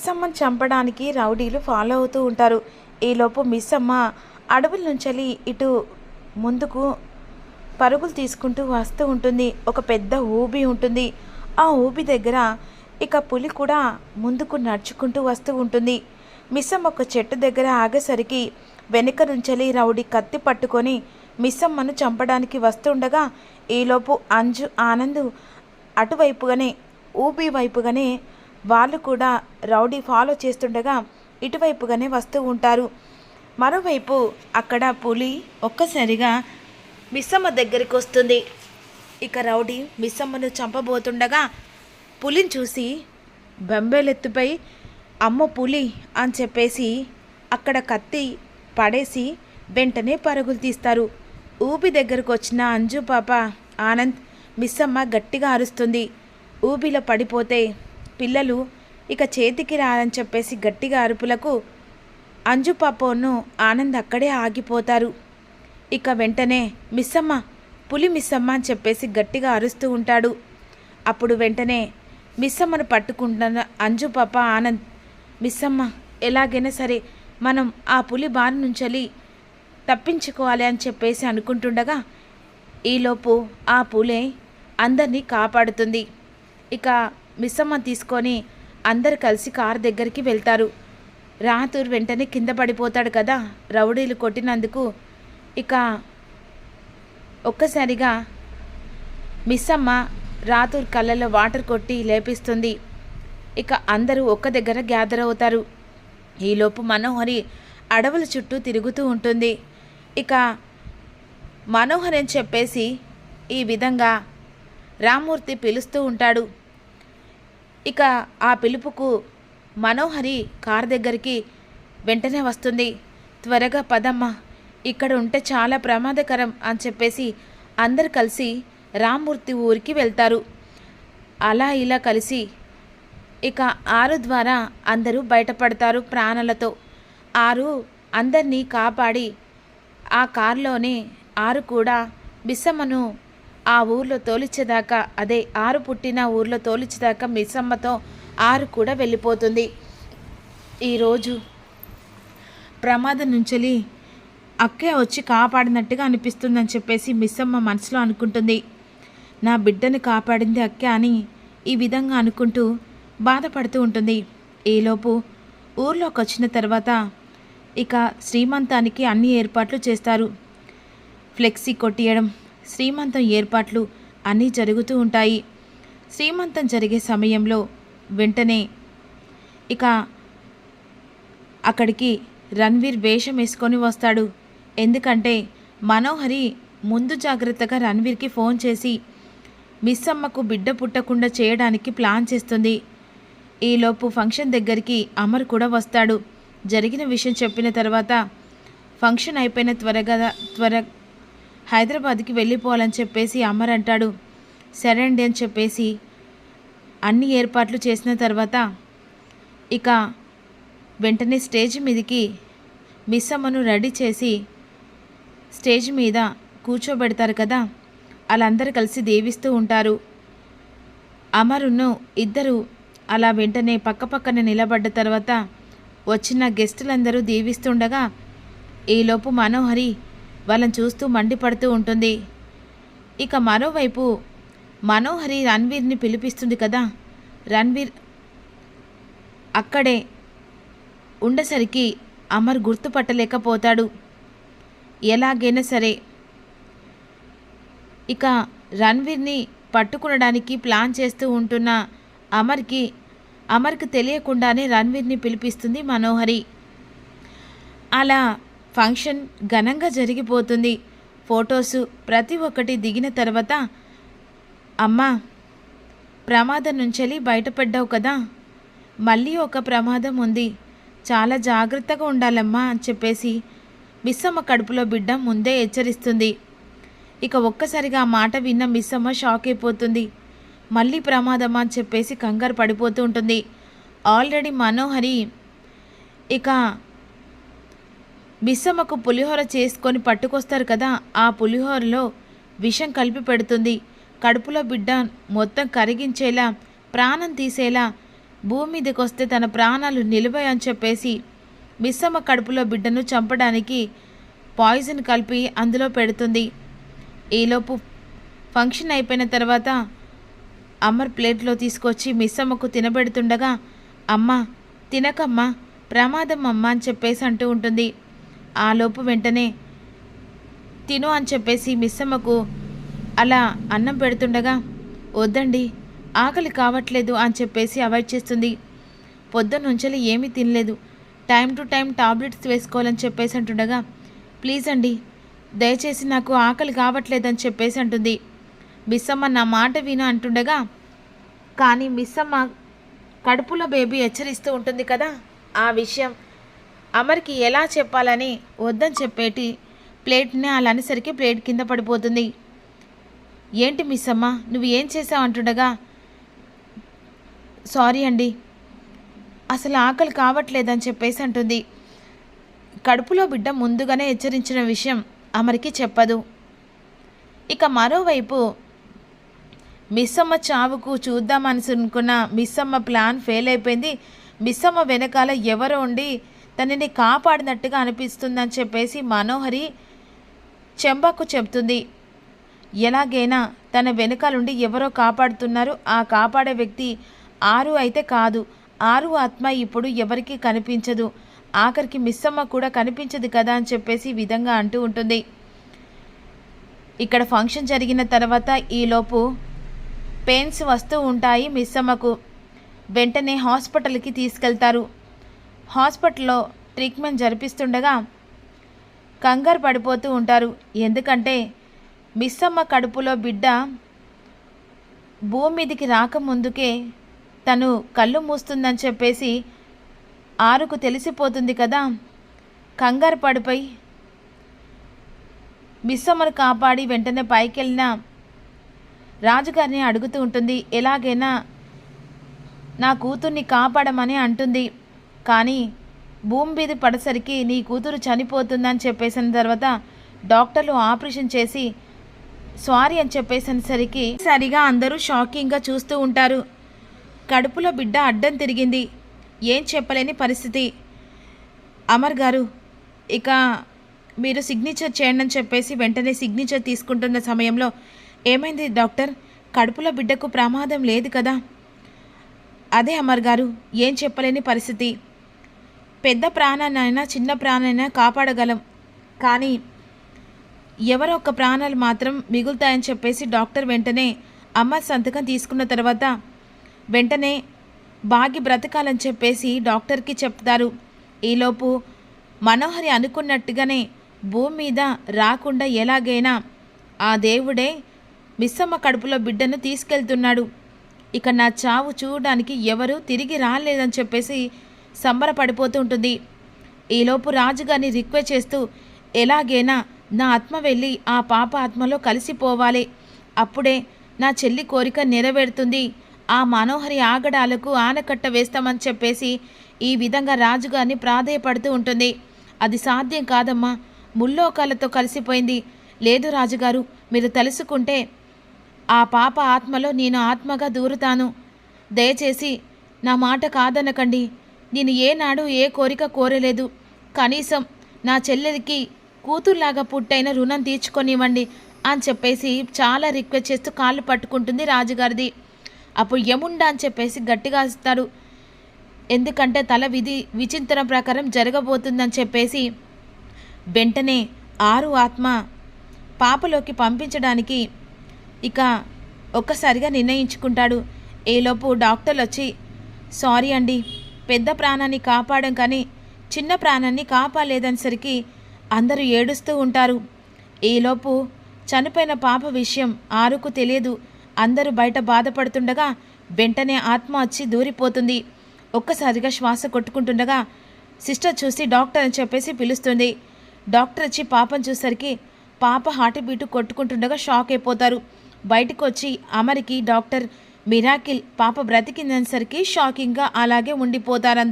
మిస్సమ్మని చంపడానికి రౌడీలు ఫాలో అవుతూ ఉంటారు. ఈలోపు మిస్సమ్మ అడవుల నుంచి ఇటు ముందుకు పరుగులు తీసుకుంటూ వస్తూ ఉంటుంది. ఒక పెద్ద ఊబి ఉంటుంది. ఆ ఊబి దగ్గర ఇక పులి కూడా ముందుకు నడుచుకుంటూ వస్తూ ఉంటుంది. మిస్సమ్మ ఒక చెట్టు దగ్గర ఆగేసరికి వెనుక నుంచెలి రౌడీ కత్తి పట్టుకొని మిస్సమ్మను చంపడానికి వస్తుండగా ఈలోపు అంజు ఆనందు అటువైపుగానే ఊబి వైపుగానే వాళ్ళు కూడా రౌడీ ఫాలో చేస్తుండగా ఇటువైపుగానే వస్తూ ఉంటారు. మరోవైపు అక్కడ పులి ఒక్కసారిగా మిస్సమ్మ దగ్గరికి వస్తుంది. ఇక రౌడీ మిస్సమ్మను చంపబోతుండగా పులిని చూసి బెంబేలెత్తుపై అమ్మ పులి అని చెప్పేసి అక్కడ కత్తి పడేసి వెంటనే పరుగులు తీస్తారు. ఊబి దగ్గరకు వచ్చిన అంజు పాప ఆనంద్ మిస్సమ్మ గట్టిగా అరుస్తుంది. ఊబిలో పడిపోతే పిల్లలు ఇక చేతికి రారని చెప్పేసి గట్టిగా అరుపులకు అంజు పాపోను ఆనంద్ అక్కడే ఆగిపోతారు. ఇక వెంటనే మిస్సమ్మ పులి మిస్సమ్మ అని చెప్పేసి గట్టిగా అరుస్తూ ఉంటాడు. అప్పుడు వెంటనే మిస్సమ్మను పట్టుకుంటున్న అంజు పాప ఆనంద్ మిస్సమ్మ ఎలాగైనా సరే మనం ఆ పులి బారి నుంచెలి తప్పించుకోవాలి అని చెప్పేసి అనుకుంటుండగా ఈలోపు ఆ పులే అందరినీ కాపాడుతుంది. ఇక మిస్సమ్మ తీసుకొని అందరు కలిసి కారు దగ్గరికి వెళ్తారు. రాతూర్ వెంటనే కింద పడిపోతాడు కదా. రౌడీలు కొట్టినందుకు ఇక ఒక్కసారిగా మిస్సమ్మ రాతూర్ కళ్ళలో వాటర్ కొట్టి లేపిస్తుంది. ఇక అందరూ ఒక్క దగ్గర గ్యాదర్ అవుతారు. ఈలోపు మనోహరి అడవుల చుట్టూ తిరుగుతూ ఉంటుంది. ఇక మనోహర్ అని చెప్పేసి ఈ విధంగా రామ్మూర్తి పిలుస్తూ ఉంటాడు. ఇక ఆ పిలుపుకు మనోహరి కార్ దగ్గరికి వెంటనే వస్తుంది. త్వరగా పదమ్మ ఇక్కడ ఉంటే చాలా ప్రమాదకరం అని చెప్పేసి అందరు కలిసి రామ్మూర్తి ఊరికి వెళ్తారు. అలా ఇలా కలిసి ఇక ఆరు ద్వారా అందరూ బయటపడతారు ప్రాణాలతో. ఆరు అందరినీ కాపాడి ఆ కారులోనే ఆరు కూడా బిస్సమ్మను ఆ ఊర్లో తోలిచ్చేదాకా అదే ఆరు పుట్టిన ఊర్లో తోలిచ్చేదాకా మిస్సమ్మతో ఆరు కూడా వెళ్ళిపోతుంది. ఈరోజు ప్రమాదం నుంచెలి అక్కే వచ్చి కాపాడినట్టుగా అనిపిస్తుందని చెప్పేసి మిస్సమ్మ మనసులో అనుకుంటుంది. నా బిడ్డను కాపాడింది అక్కే అని ఈ విధంగా అనుకుంటూ బాధపడుతూ ఉంటుంది. ఈలోపు ఊర్లోకి వచ్చిన తర్వాత ఇక శ్రీమంతానికి అన్ని ఏర్పాట్లు చేస్తారు. ఫ్లెక్సీ కొట్టియడం శ్రీమంతం ఏర్పాట్లు అన్నీ జరుగుతూ ఉంటాయి. శ్రీమంతం జరిగే సమయంలో వెంటనే ఇక అక్కడికి రణ్వీర్ వేషం వేసుకొని వస్తాడు. ఎందుకంటే మనోహరి ముందు జాగ్రత్తగా రణ్వీర్కి ఫోన్ చేసి మిస్ అమ్మకు బిడ్డ పుట్టకుండా చేయడానికి ప్లాన్ చేస్తుంది. ఈలోపు ఫంక్షన్ దగ్గరికి అమర్ కూడా వస్తాడు. జరిగిన విషయం చెప్పిన తర్వాత ఫంక్షన్ అయిపోయిన త్వరగా త్వర హైదరాబాద్కి వెళ్ళిపోవాలని చెప్పేసి అమర్ అంటాడు. సరే అండి అని చెప్పేసి అన్ని ఏర్పాట్లు చేసిన తర్వాత ఇక వెంటనే స్టేజ్ మీదకి మిస్ అమ్మను రెడీ చేసి స్టేజ్ మీద కూర్చోబెడతారు కదా వాళ్ళందరూ కలిసి దేవిస్తూ ఉంటారు. అమరును ఇద్దరు అలా వెంటనే పక్కపక్కన నిలబడ్డ తర్వాత వచ్చిన గెస్టులందరూ దీవిస్తుండగా ఈలోపు మనోహరి వాళ్ళని చూస్తూ మండిపడుతూ ఉంటుంది. ఇక మరోవైపు మనోహరి రణ్వీర్ని పిలిపిస్తుంది కదా. రణ్వీర్ అక్కడే ఉండసరికి అమర్ గుర్తుపట్టలేకపోతాడు. ఎలాగైనా సరే ఇక రణ్వీర్ని పట్టుకునడానికి ప్లాన్ చేస్తూ ఉంటున్న అమర్కి అమర్కి తెలియకుండానే రణ్వీర్ని పిలిపిస్తుంది మనోహరి. అలా ఫంక్షన్ ఘనంగా జరిగిపోతుంది. ఫొటోసు ప్రతి ఒక్కటి దిగిన తర్వాత అమ్మా ప్రమాదం నుంచెలి బయటపడ్డావు కదా. మళ్ళీ ఒక ప్రమాదం ఉంది. చాలా జాగ్రత్తగా ఉండాలమ్మా అని చెప్పేసి మిస్సమ్మ కడుపులో బిడ్డ ముందే హెచ్చరిస్తుంది. ఇక ఒక్కసారిగా ఆ మాట విన్న మిస్సమ్మ షాక్ అయిపోతుంది. మళ్ళీ ప్రమాదమా అని చెప్పేసి కంగారు పడిపోతూ ఉంటుంది. ఆల్రెడీ మనోహరి ఇక బిస్సమ్మకు పులిహోర చేసుకొని పట్టుకొస్తారు కదా ఆ పులిహోరలో విషం కలిపి పెడుతుంది. కడుపులో బిడ్డ మొత్తం కరిగించేలా ప్రాణం తీసేలా భూమి మీదకి వస్తే తన ప్రాణాలు నిలువయని చెప్పేసి మిస్సమ్మ కడుపులో బిడ్డను చంపడానికి పాయిజన్ కలిపి అందులో పెడుతుంది. ఈలోపు ఫంక్షన్ అయిపోయిన తర్వాత అమ్మర్ ప్లేట్లో తీసుకొచ్చి మిస్సమ్మకు తినబెడుతుండగా అమ్మ తినకమ్మా ప్రమాదం అమ్మ అని చెప్పేసి అంటూ ఉంటుంది. ఆలోపు వెంటనే తిను అని చెప్పేసి మిస్సమ్మకు అలా అన్నం పెడుతుండగా వద్దండి ఆకలి కావట్లేదు అని చెప్పేసి అవాయిడ్ చేస్తుంది. పొద్దున్నుంచలి ఏమీ తినలేదు. టైం టు టైం టాబ్లెట్స్ వేసుకోవాలని చెప్పేసి అంటుండగా ప్లీజ్ అండి దయచేసి నాకు ఆకలి కావట్లేదని చెప్పేసి అంటుంది. మిస్సమ్మ నా మాట విను అంటుండగా కానీ మిస్సమ్మ కడుపులో బేబీ హెచ్చరిస్తూ ఉంటుంది కదా ఆ విషయం అమర్కి ఎలా చెప్పాలని వద్దని చెప్పేటి ప్లేట్ని అలా అనేసరికి ప్లేట్ కింద పడిపోతుంది. ఏంటి మిస్ అమ్మ నువ్వు ఏం చేసావు అంటుండగా సారీ అండి అసలు ఆకలి కావట్లేదని చెప్పేసి అంటుంది. కడుపులో బిడ్డ ముందుగానే హెచ్చరించిన విషయం అమరికి చెప్పదు. ఇక మరోవైపు మిస్సమ్మ చావుకు చూద్దామనుకున్న మిస్సమ్మ ప్లాన్ ఫెయిల్ అయిపోయింది. మిస్సమ్మ వెనకాల ఎవరు ఉండి తనని కాపాడినట్టుగా అనిపిస్తుందని చెప్పేసి మనోహరి చెంబకు చెప్తుంది ఎలాగైనా తన వెనకాలండి ఎవరో కాపాడుతున్నారు. ఆ కాపాడే వ్యక్తి ఆరు అయితే కాదు. ఆరు ఆత్మ ఇప్పుడు ఎవరికీ కనిపించదు. ఆఖరికి మిస్సమ్మ కూడా కనిపించదు కదా అని చెప్పేసి విధంగా అంటూ ఉంటుంది. ఇక్కడ ఫంక్షన్ జరిగిన తర్వాత ఈలోపు పెయిన్స్ వస్తూ ఉంటాయి మిస్సమ్మకు. వెంటనే హాస్పిటల్కి తీసుకెళ్తారు. హాస్పిటల్లో ట్రీట్మెంట్ జరిపిస్తుండగా కంగారు పడిపోతూ ఉంటారు. ఎందుకంటే మిస్సమ్మ కడుపులో బిడ్డ భూమి మీదికి రాకముందుకే తను కళ్ళు మూస్తుందని చెప్పేసి ఆరుకు తెలిసిపోతుంది కదా. కంగారు పడిపోయి మిస్సమ్మను కాపాడి వెంటనే పైకెళ్ళిన రాజుగారిని అడుగుతూ ఉంటుంది ఎలాగైనా నా కూతుర్ని కాపాడమని అంటుంది. కానీ భూమి మీద పడసరికి నీ కూతురు చనిపోతుందని చెప్పేసిన తర్వాత డాక్టర్లు ఆపరేషన్ చేసి సారీ అని చెప్పేసరికి సరిగా అందరూ షాకింగ్గా చూస్తూ ఉంటారు. కడుపులో బిడ్డ అడ్డం తిరిగింది. ఏం చెప్పలేని పరిస్థితి. అమర్ గారు ఇక మీరు సిగ్నేచర్ చేయండి అని చెప్పేసి వెంటనే సిగ్నేచర్ తీసుకుంటున్న సమయంలో ఏమైంది డాక్టర్? కడుపులో బిడ్డకు ప్రమాదం లేదు కదా? అదే అమర్ గారు ఏం చెప్పలేని పరిస్థితి. పెద్ద ప్రాణాన్నైనా చిన్న ప్రాణైనా కాపాడగలం. కానీ ఎవరో ఒక ప్రాణాలు మాత్రం మిగులుతాయని చెప్పేసి డాక్టర్ వెంటనే అమ్మ సంతకం తీసుకున్న తర్వాత వెంటనే బాగి బ్రతకాలని చెప్పేసి డాక్టర్కి చెప్తారు. ఈలోపు మనోహరి అనుకున్నట్టుగానే భూమి మీద రాకుండా ఎలాగైనా ఆ దేవుడే మిస్సమ్మ కడుపులో బిడ్డను తీసుకెళ్తున్నాడు. ఇక నా చావు చూడడానికి ఎవరు తిరిగి రాలేదని చెప్పేసి సంబరపడిపోతూ ఉంటుంది. ఈలోపు రాజుగారిని రిక్వెస్ట్ చేస్తూ ఎలాగైనా నా ఆత్మ వెళ్ళి ఆ పాప ఆత్మలో కలిసిపోవాలి అప్పుడే నా చెల్లి కోరిక నెరవేరుతుంది. ఆ మనోహరి ఆగడాలకు ఆనకట్ట వేస్తామని చెప్పేసి ఈ విధంగా రాజుగారిని ప్రాధేయపడుతూ ఉంటుంది. అది సాధ్యం కాదమ్మా. ముల్లోకాలతో కలిసిపోయింది. లేదు రాజుగారు మీరు తెలుసుకుంటే ఆ పాప ఆత్మలో నేను ఆత్మగా దూరుతాను. దయచేసి నా మాట కాదనకండి. నేను ఏనాడు ఏ కోరిక కోరలేదు. కనీసం నా చెల్లెలికి కూతుర్లాగా పుట్టైన రుణం తీర్చుకొనివ్వండి అని చెప్పేసి చాలా రిక్వెస్ట్ చేస్తూ కాళ్ళు పట్టుకుంటుంది రాజుగారిది. అప్పుడు యముండా అని చెప్పేసి గట్టిగా ఇస్తాడు ఎందుకంటే తల విధి విచింతన ప్రకారం జరగబోతుందని చెప్పేసి వెంటనే ఆరు ఆత్మ పాపలోకి పంపించడానికి ఇక ఒక్కసారిగా నిర్ణయించుకుంటాడు. ఈలోపు డాక్టర్లు వచ్చి సారీ అండి పెద్ద ప్రాణాన్ని కాపాడం కానీ చిన్న ప్రాణాన్ని కాపాడలేదనేసరికి అందరూ ఏడుస్తూ ఉంటారు. ఈలోపు చనిపోయిన పాప విషయం ఆరుకు తెలియదు. అందరూ బయట బాధపడుతుండగా వెంటనే ఆత్మ వచ్చి దూరిపోతుంది. ఒక్కసారిగా శ్వాస కొట్టుకుంటుండగా సిస్టర్ చూసి డాక్టర్ అని చెప్పేసి పిలుస్తుంది. డాక్టర్ వచ్చి పాపను చూసరికి పాప హార్ట్ బీటు కొట్టుకుంటుండగా షాక్ అయిపోతారు. బయటకు వచ్చి అమరికి డాక్టర్ మిరాకిల్ పాప బ్రతికిందనేసరికి షాకింగ్గా అలాగే ఉండిపోతారంద.